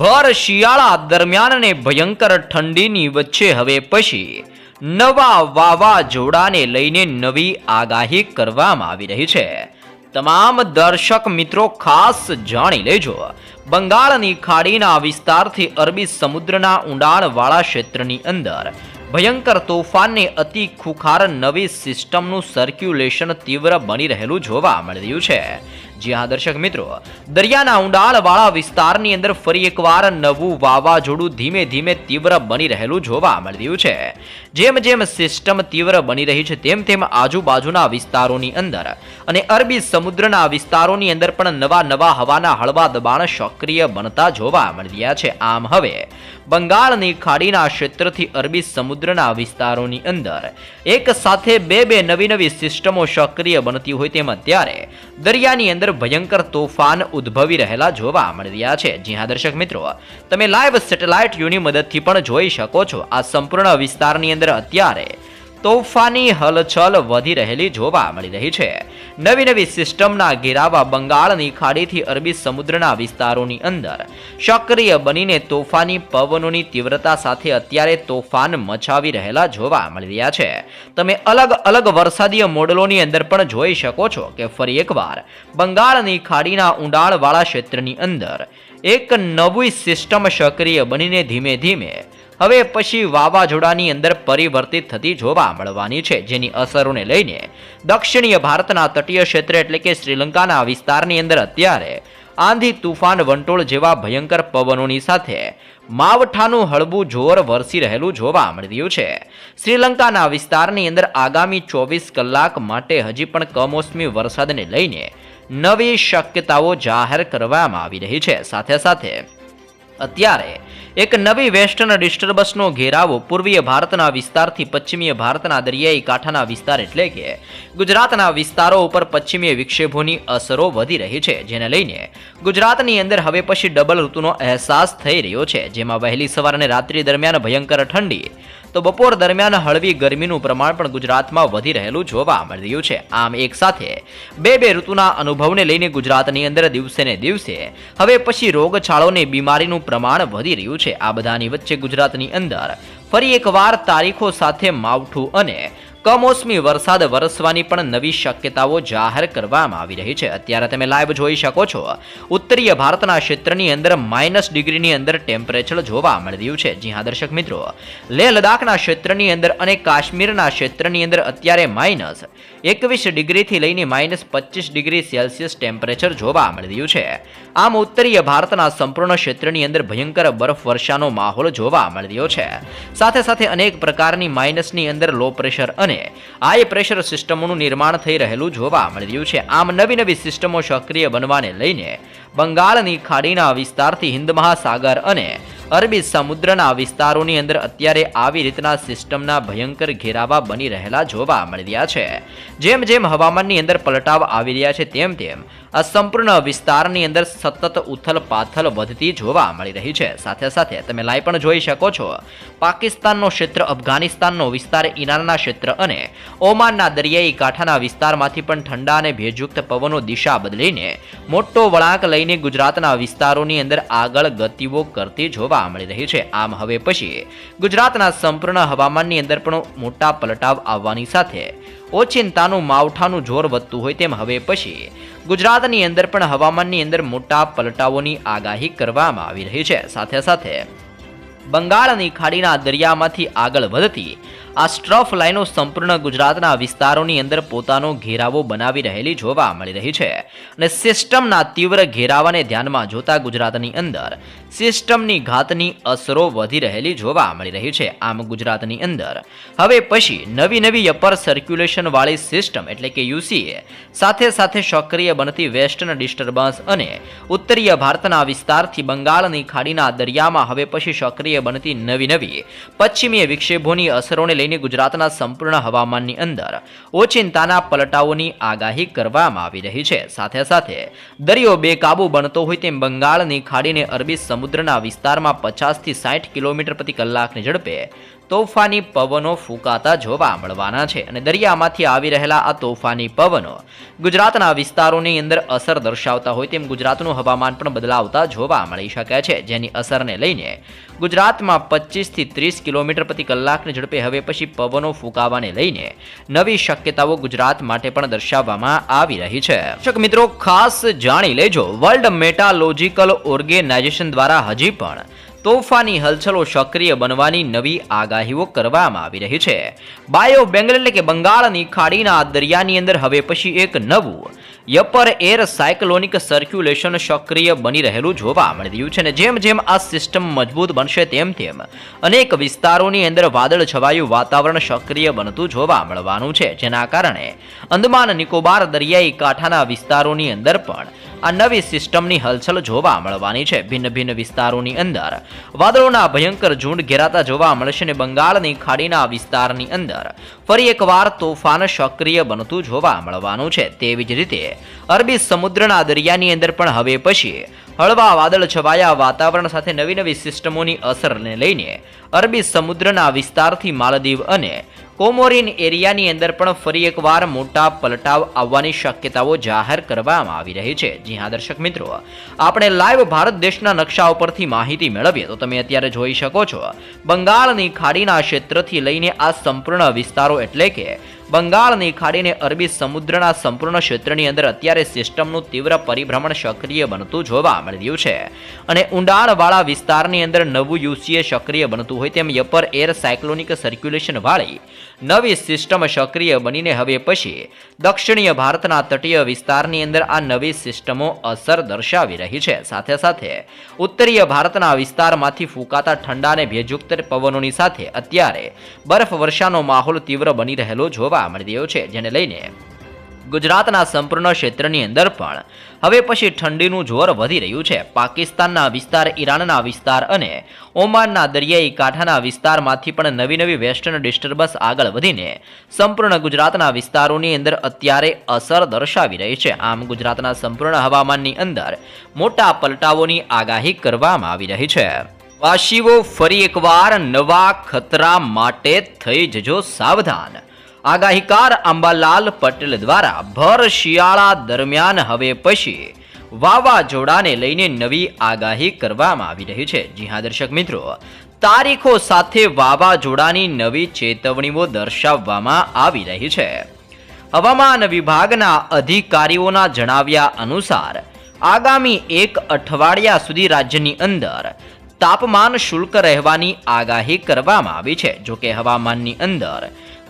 ભર શિયાળા દરમિયાન ભયંકર ઠંડીની વચ્ચે હવે પછી નવા વાવાઝોડાને લઈને નવી આગાહી કરવામાં આવી રહી છે. તમામ દર્શક મિત્રો ખાસ જાણી લેજો. બંગાળની ખાડીના વિસ્તારથી અરબી સમુદ્રના ઊંડાણવાળા ક્ષેત્રની અંદર ભયંકર તોફાનને અતિ ખુખાર નવી સિસ્ટમનું સર્ક્યુલેશન તીવ્ર બની રહેલું જોવા મળી રહ્યું છે. જ્યાં દર્શક મિત્રો, દરિયાના ઊંડાણવાળા વિસ્તારની અંદર ફરી એકવાર નવું વાવાઝોડું ધીમે ધીમે તીવ્ર બની રહેલું જોવા મળી રહ્યું છે. જેમ જેમ સિસ્ટમ તીવ્ર બની રહી છે, તેમ તેમ આજુબાજુના વિસ્તારોની અંદર અને અરબી સમુદ્રના વિસ્તારોની અંદર પણ નવા નવા હવાના હળવા દબાણ સક્રિય બનતા જોવા મળી રહ્યા છે. આમ હવે, બંગાળની ખાડીના ક્ષેત્રથી અરબી સમુદ્રના વિસ્તારોની અંદર એક સાથે બે બે નવી નવી સિસ્ટમો સક્રિય બનતી હોય તેમ અત્યારે દરિયાની અંદર ભયંકર તોફાન ઉદ્ભવી રહેલા જોવા મળી રહ્યા છે. જી દર્શક મિત્રો, તમે લાઈવ સેટેલાઇટ વ્યૂની મદદથી પણ જોઈ શકો છો. આ સંપૂર્ણ વિસ્તારની અંદર અત્યારે તોફાની હલચલ વધી રહેલી જોવા મળી રહી છે. નવી નવી સિસ્ટમના ઘેરાવા બંગાળની ખાડીથી અરબી સમુદ્રના વિસ્તારોની અંદર. સક્રિય બનીને તોફાની પવનોની તીવ્રતા સાથે અત્યારે તોફાન મચાવી રહેલા જોવા મળી રહ્યા છે. તમે અલગ અલગ વરસાદીય મોડલોની અંદર પણ જોઈ શકો છો કે ફરી એકવાર બંગાળની ખાડીના ઊંડાણવાળા ક્ષેત્રની અંદર એક નવી સિસ્ટમ સક્રિય બનીને ધીમે ધીમે હવે પછી વાવાઝોડાની અંદર પરિવર્તિત થતી જોવા મળવાની છે, જેની અસરોને લઈને દક્ષિણીય ભારતના તટીય ક્ષેત્ર એટલે કે શ્રીલંકાના વિસ્તારની અંદર અત્યારે આંધી તુફાન વંટોળ જેવા ભયંકર પવનોની સાથે માવઠાનું હળવું જોર વરસી રહેલું જોવા મળી રહ્યું છે. શ્રીલંકાના વિસ્તારની અંદર આગામી ચોવીસ કલાક માટે હજી પણ કમોસમી વરસાદને લઈને નવી શક્યતાઓ જાહેર કરવામાં આવી રહી છે. સાથે સાથે અત્યારે એક નવી વેસ્ટર્ન ડિસ્ટર્બન્સનો ઘેરાવો પૂર્વીય ભારતના વિસ્તારથી પશ્ચિમીય ભારતના દરિયાઈ કાંઠાના વિસ્તાર એટલે કે ગુજરાતના વિસ્તારો ઉપર પશ્ચિમીય વિક્ષેપોની અસરો વધી રહી છે, જેને લઈને ગુજરાતની અંદર હવે પછી ડબલ ઋતુનો અહેસાસ થઈ રહ્યો છે, જેમાં વહેલી સવાર અને રાત્રિ દરમિયાન ભયંકર ઠંડી તો બપોર દરમિયાન હળવી ગરમીનું પ્રમાણ પણ ગુજરાતમાં વધી રહેલું જોવા મળી રહ્યું છે. આમ એક સાથે બે બે ઋતુના અનુભવને લઈને ગુજરાતની અંદર દિવસે ને દિવસે હવે પછી રોગચાળોની બીમારીનું પ્રમાણ વધી રહ્યું છે. આ બધાની વચ્ચે ગુજરાતની અંદર ફરી એકવાર તારીખો સાથે માવઠું અને કમોસમી વરસાદ વરસવાની પણ નવી શક્યતાઓ જાહેર કરવામાં આવી રહી છે. અત્યારે તમે લાઈવ જોઈ શકો છો. ઉત્તરીય ભારતના ક્ષેત્રની અંદર માઇનસ ડિગ્રીની અંદર ટેમ્પરેચર જોવા મળી રહ્યું છે. જી હા, દર્શક મિત્રો. લેહ લદ્દાખના ક્ષેત્રની અંદર અને કાશ્મીરના ક્ષેત્રની અંદર અત્યારે માઇનસ એકવીસ ડિગ્રીથી લઈને માઇનસ પચીસ ડિગ્રી સેલ્સિયસ ટેમ્પરેચર જોવા મળી રહ્યું છે. આમ ઉત્તરીય ભારતના સંપૂર્ણ ક્ષેત્રની અંદર ભયંકર બરફ વર્ષાનો માહોલ જોવા મળી રહ્યો છે. સાથે સાથે અનેક પ્રકારની માઇનસની અંદર લો પ્રેશર અને હાઈ પ્રેશર સિસ્ટમોનું નિર્માણ થઈ રહેલું જોવા મળી રહ્યું છે. આમ નવી નવી સિસ્ટમો સક્રિય બનવાને લઈને બંગાળની ખાડીના વિસ્તારથી હિન્દ મહાસાગર અને અરબી સમુદ્રના વિસ્તારોની અંદર અત્યારે આવી રીતના સિસ્ટમના ભયંકર ઘેરાવા બની રહેલા જોવા મળી રહ્યા છે. જેમ જેમ હવામાનની અંદર પલટાવ આવી રહ્યા છે, તેમ તેમ આ સંપૂર્ણ વિસ્તારની અંદર સતત ઉથલ પાથલ વધતી જોવા મળી રહી છે. સાથે સાથે તમે લાઈ પણ જોઈ શકો છો. પાકિસ્તાનનો ક્ષેત્ર, અફઘાનિસ્તાનનો વિસ્તાર, ઈરાનના ક્ષેત્ર અને ઓમાનના દરિયાઈ કાંઠાના વિસ્તારમાંથી પણ ઠંડા અને ભેજયુક્ત પવનો દિશા બદલીને મોટો વળાંક લઈને ગુજરાતના વિસ્તારોની અંદર આગળ ગતિઓ કરતી જોવા મળી રહી છે. આમ હવે પછી ગુજરાતના સંપૂર્ણ હવામાનની અંદર પણ મોટા પલટાવ આવવાની સાથે ઓચિંતાનું, માવઠાનું જોર વધતું હોય તેમ હવે પછી ગુજરાતની અંદર પણ હવામાનની અંદર મોટા પલટાવોની આગાહી કરવામાં આવી રહી છે. સાથે સાથે બંગાળની ખાડીના દરિયામાંથી આગળ વધતી આ સ્ટ્રફ લાઈનો સંપૂર્ણ ગુજરાતના વિસ્તારોની અંદર પોતાનો ઘેરાવો બનાવી રહેલી જોવા મળી રહી છે. અને સિસ્ટમના તીવ્ર ઘેરાવાને ધ્યાનમાં જોતા ગુજરાતની અંદર સિસ્ટમની ઘાતની અસરો વધી રહેલી જોવા મળી રહી છે આમ ગુજરાતની અંદર. હવે પછી નવી નવી અપર સર્ક્યુલેશનવાળી સિસ્ટમ એટલે કે યુસીએ સાથે સાથે સક્રિય બનતી વેસ્ટર્ન ડિસ્ટર્બન્સ અને ઉત્તરીય ભારતના વિસ્તારથી બંગાળની ખાડીના દરિયામાં હવે પછી સક્રિય બનતી નવી નવી પશ્ચિમીય વિક્ષેપોની અસરોને લઈને ગુજરાતના સંપૂર્ણ હવામાનની અંદર ઓચિંતાના પલટાઓની આગાહી કરવામાં આવી રહી છે. સાથે સાથે દરિયો બેકાબુ બનતો હોય તેમ બંગાળની ખાડીને અરબી સમુદ્રના વિસ્તારમાં પચાસથી સાઠ કિલોમીટર પ્રતિ કલાકની ઝડપે તોફાની પવનો ફૂંકાતા જોવા મળવાના છે અને દરિયામાંથી આવી રહેલા આ તોફાની પવનો ગુજરાતના વિસ્તારોની અંદર અસર દર્શાવતા હોય તેમ ગુજરાતનું હવામાન પણ બદલાવતા જોવા મળી શકે છે. જેની અસરને લઈને ગુજરાતમાં પચીસથી ત્રીસ કિલોમીટર પ્રતિ કલાકની ઝડપે હવે પછી પવનો ફૂંકાવાને લઈને નવી શક્યતાઓ ગુજરાત માટે પણ દર્શાવવામાં આવી રહી છે. દર્શક મિત્રો, ખાસ જાણી લેજો. વર્લ્ડ મેટાલોજિકલ ઓર્ગેનાઇઝેશન દ્વારા હજી પણ તોફાની હલચલો સક્રિય બનવાની નવી આગાહીઓ કરવામાં આવી રહી છે. બાયો બેંગલ એટલે કે બંગાળની ખાડીના દરિયાની અંદર હવે પછી એક નવું, યપર એર સાયક્લોનિક સર્ક્યુલેશન સક્રિય બની રહેલું જોવા મળી રહ્યું છે અને જેમ જેમ આ સિસ્ટમ મજબૂત બનશે તેમ તેમ અનેક વિસ્તારોની અંદર વાદળ છવાયું વાતાવરણ સક્રિય બનતું જોવા મળવાનું છે. જેના કારણે અંદમાન નિકોબાર દરિયાઈ કાંઠાના વિસ્તારોની અંદર પણ આ નવી સિસ્ટમની હલચલ જોવા મળવાની છે. ભિન્ન ભિન્ન વિસ્તારોની અંદર વાદળોના ભયંકર ઝુંડ ઘેરાતા જોવા મળશે અને બંગાળની ખાડીના વિસ્તારની અંદર ફરી એકવાર તોફાન સક્રિય બનતું જોવા મળવાનું છે. તેવી જ રીતે અરબી સમુદ્રના દરિયાની અંદર પણ હવે પછી હળવા વાદળ છવાયા વાતાવરણ સાથે નવી નવી સિસ્ટમોની અસરને લઈને અરબી સમુદ્રના વિસ્તારથી માલદીવ અને કોમોરિન એરિયાની અંદર પણ ફરી એકવાર મોટા પલટાવ આવવાની શક્યતાઓ જાહેર કરવામાં આવી રહી છે. જી હા, દર્શક મિત્રો, આપણે લાઈવ ભારત દેશના નકશા ઉપરથી માહિતી મેળવીએ તો તમે અત્યારે જોઈ શકો છો. બંગાળની ખાડીના ક્ષેત્રથી લઈને આ સંપૂર્ણ વિસ્તારો એટલે કે બંગાળની ખાડીને અરબી સમુદ્રના સંપૂર્ણ ક્ષેત્રની અંદર અત્યારે સિસ્ટમનું તીવ્ર પરિભ્રમણ સક્રિય બનતું જોવા મળી રહ્યું છે. અને ઊંડાણવાળા વિસ્તારની અંદર નવું યુસીએ સક્રિય બનતું હોય તેમ યપર એર સાયક્લોનિક સર્ક્યુલેશનવાળી નવી સિસ્ટમ સક્રિય બનીને હવે પછી દક્ષિણીય ભારતના તટીય વિસ્તારની અંદર આ નવી સિસ્ટમો અસર દર્શાવી રહી છે. સાથે સાથે ઉત્તરીય ભારતના વિસ્તારમાંથી ફૂંકાતા ઠંડા અને ભેજયુક્ત પવનોની સાથે અત્યારે બરફ વર્ષાનો માહોલ તીવ્ર બની રહેલો જોવા મળી રહ્યો છે, જેને લઈને ગુજરાતના સંપૂર્ણ ક્ષેત્રની અંદર પણ હવે પછી ઠંડીનું જોર વધી રહ્યું છે. પાકિસ્તાનના વિસ્તાર, ઈરાનના વિસ્તાર અને ઓમાનના દરિયાઈ કાંઠાના વિસ્તારમાંથી પણ નવી નવી વેસ્ટર્ન ડિસ્ટર્બન્સ આગળ વધીને સંપૂર્ણ ગુજરાતના વિસ્તારોની અંદર અત્યારે અસર દર્શાવી રહી છે. આમ ગુજરાતના સંપૂર્ણ હવામાનની અંદર મોટા પલટાવોની આગાહી કરવામાં આવી રહી છે. વાસીઓ ફરી એકવાર નવા ખતરા માટે થઈ જજો સાવધાન! આગાહીકાર અંબાલાલ પટેલ દ્વારા ભર શિયાળા દરમિયાન હવે પછી વાવાઝોડાને લઈને નવી આગાહી કરવામાં આવી રહી છે. જી હા, દર્શક મિત્રો, તારીખો સાથે વાવાઝોડાની નવી ચેતવણીઓ દર્શાવવામાં આવી રહી છે. હવામાન વિભાગના અધિકારીઓના જણાવ્યા અનુસાર, આગામી એક અઠવાડિયા સુધી રાજ્યની અંદર તાપમાન શુલ્ક રહેવાની આગાહી કરવામાં આવી છે. જોકે હવામાનની અંદર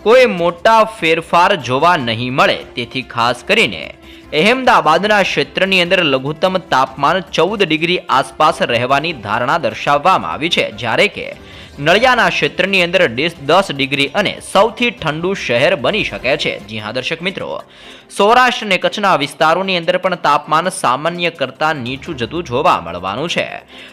કોઈ મોટા ફેરફાર જોવા નહીં મળે. તેથી ખાસ કરીને અહેમદાબાદના ક્ષેત્રની અંદર લઘુત્તમ તાપમાન ચૌદ ડિગ્રી આસપાસ રહેવાની ધારણા દર્શાવવામાં આવી છે. જ્યારે કે નળિયાના ક્ષેત્રની અંદર દસ ડિગ્રી અને સૌથી ઠંડુ શહેર બની શકે છે. જી હા, દર્શક મિત્રો, સૌરાષ્ટ્ર અને કચ્છના વિસ્તારોની અંદર પણ તાપમાન સામાન્ય કરતાં નીચું જતું જોવા મળવાનું છે.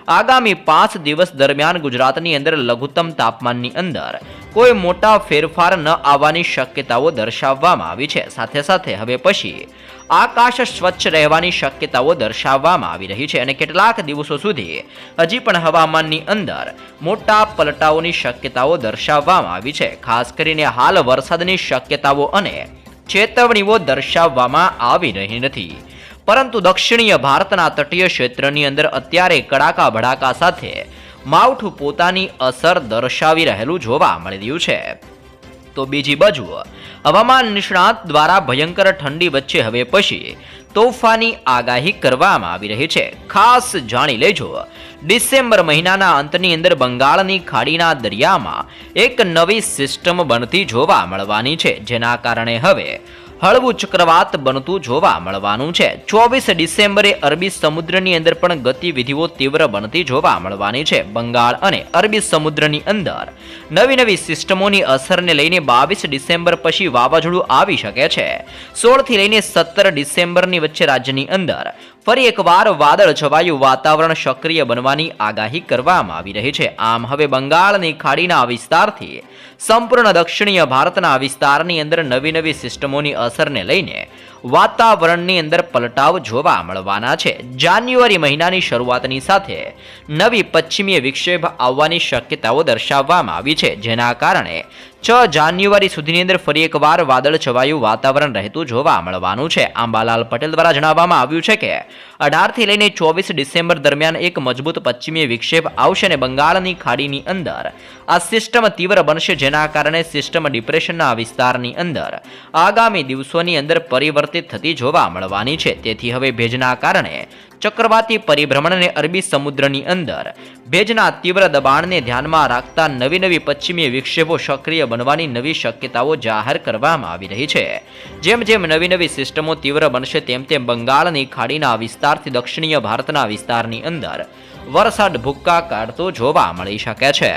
આગામી પાંચ દિવસ દરમિયાન ગુજરાતની અંદર લઘુત્તમ તાપમાનની અંદર કોઈ મોટા ફેરફાર ન આવવાની શક્યતાઓ દર્શાવવામાં આવી છે. સાથે સાથે હવે પછી આકાશ સ્વચ્છ રહેવાની શક્યતાઓ દર્શાવવામાં આવી રહી છે અને કેટલાક દિવસો સુધી હજી પણ હવામાનની અંદર મોટા પલટાઓની શક્યતાઓ દર્શાવવામાં આવી છે. ખાસ કરીને હાલ વરસાદની શક્યતાઓ અને ચેતવણીઓ દર્શાવવામાં આવી રહી નથી. પરંતુ દક્ષિણીય ભારતના તટીય ક્ષેત્રની અંદર અત્યારે કડાકા ભડાકા સાથે માવઠું પોતાની અસર દર્શાવી રહેલું જોવા મળી રહ્યું છે. તો બીજી બાજુ, હવામાન નિષ્ણાત દ્વારા ભયંકર ઠંડી વચ્ચે હવે પછી તોફાની આગાહી કરવામાં આવી રહી છે. ખાસ જાણી લેજો, ડિસેમ્બર મહિનાના અંતની અંદર બંગાળની ખાડીના દરિયામાં એક નવી સિસ્ટમ બનતી જોવા મળવાની છે, જેના કારણે હવે હળવું ચક્રવાત બનતું જોવા મળવાનું છે. ચોવીસ ડિસેમ્બરે અરબી સમુદ્રની અંદર પણ ગતિવિધિઓ તીવ્ર બનતી જોવા મળવાની છે. બંગાળ અને અરબી સમુદ્રની અંદર નવી નવી સિસ્ટમોની અસરને લઈને બાવીસ ડિસેમ્બર પછી વાવાઝોડું આવી શકે છે. સોળથી લઈને સત્તર ડિસેમ્બરની વચ્ચે રાજ્યની અંદર ફરી એકવાર વાદળ છવાયું વાતાવરણ સક્રિય બનવાની આગાહી કરવામાં આવી રહી છે. આમ હવે બંગાળની ખાડીના વિસ્તારથી સંપૂર્ણ દક્ષિણીય ભારતના વિસ્તારની અંદર નવી નવી સિસ્ટમોની અસરને લઈને વાતાવરણની અંદર પલટાવ જોવા મળવાના છે. જાન્યુઆરી મહિનાની શરૂઆતની સાથે નવી પશ્ચિમીય વિક્ષેપ આવવાની શક્યતાઓ દર્શાવવામાં આવી છે, જેના કારણે છ જાન્યુઆરી સુધીની અંદર ફરી એકવાર વાદળ છવાયું વાતાવરણ રહેતું જોવા મળવાનું છે. આંબાલાલ પટેલ દ્વારા જણાવવામાં આવ્યું છે કે, અઢારથી લઈને ચોવીસ ડિસેમ્બર દરમિયાન એક મજબૂત પશ્ચિમી વિક્ષેપ આવશે અને બંગાળની ખાડીની અંદર આ સિસ્ટમ તીવ્ર બનશે, જેના કારણે સિસ્ટમ ડિપ્રેશનના વિસ્તારની અંદર આગામી દિવસોની અંદર પરિવર્તિત થતી જોવા મળવાની છે. તેથી હવે ભેજના કારણે ચક્રવાતી પરિભ્રમણને અરબી સમુદ્રની અંદર. ભેજના તીવ્ર દબાણને ધ્યાનમાં રાખતા નવી નવી પશ્ચિમી વિક્ષેપો સક્રિય બનવાની નવી શક્યતાઓ જાહેર કરવામાં આવી રહી છે. જેમ જેમ નવી નવી સિસ્ટમો તીવ્ર બનશે તેમ તેમ બંગાળની ખાડીના વિસ્તારથી દક્ષિણીય ભારતના વિસ્તારની અંદર વરસાદ ભૂક્કા કાઢતો જોવા મળી શકે છે.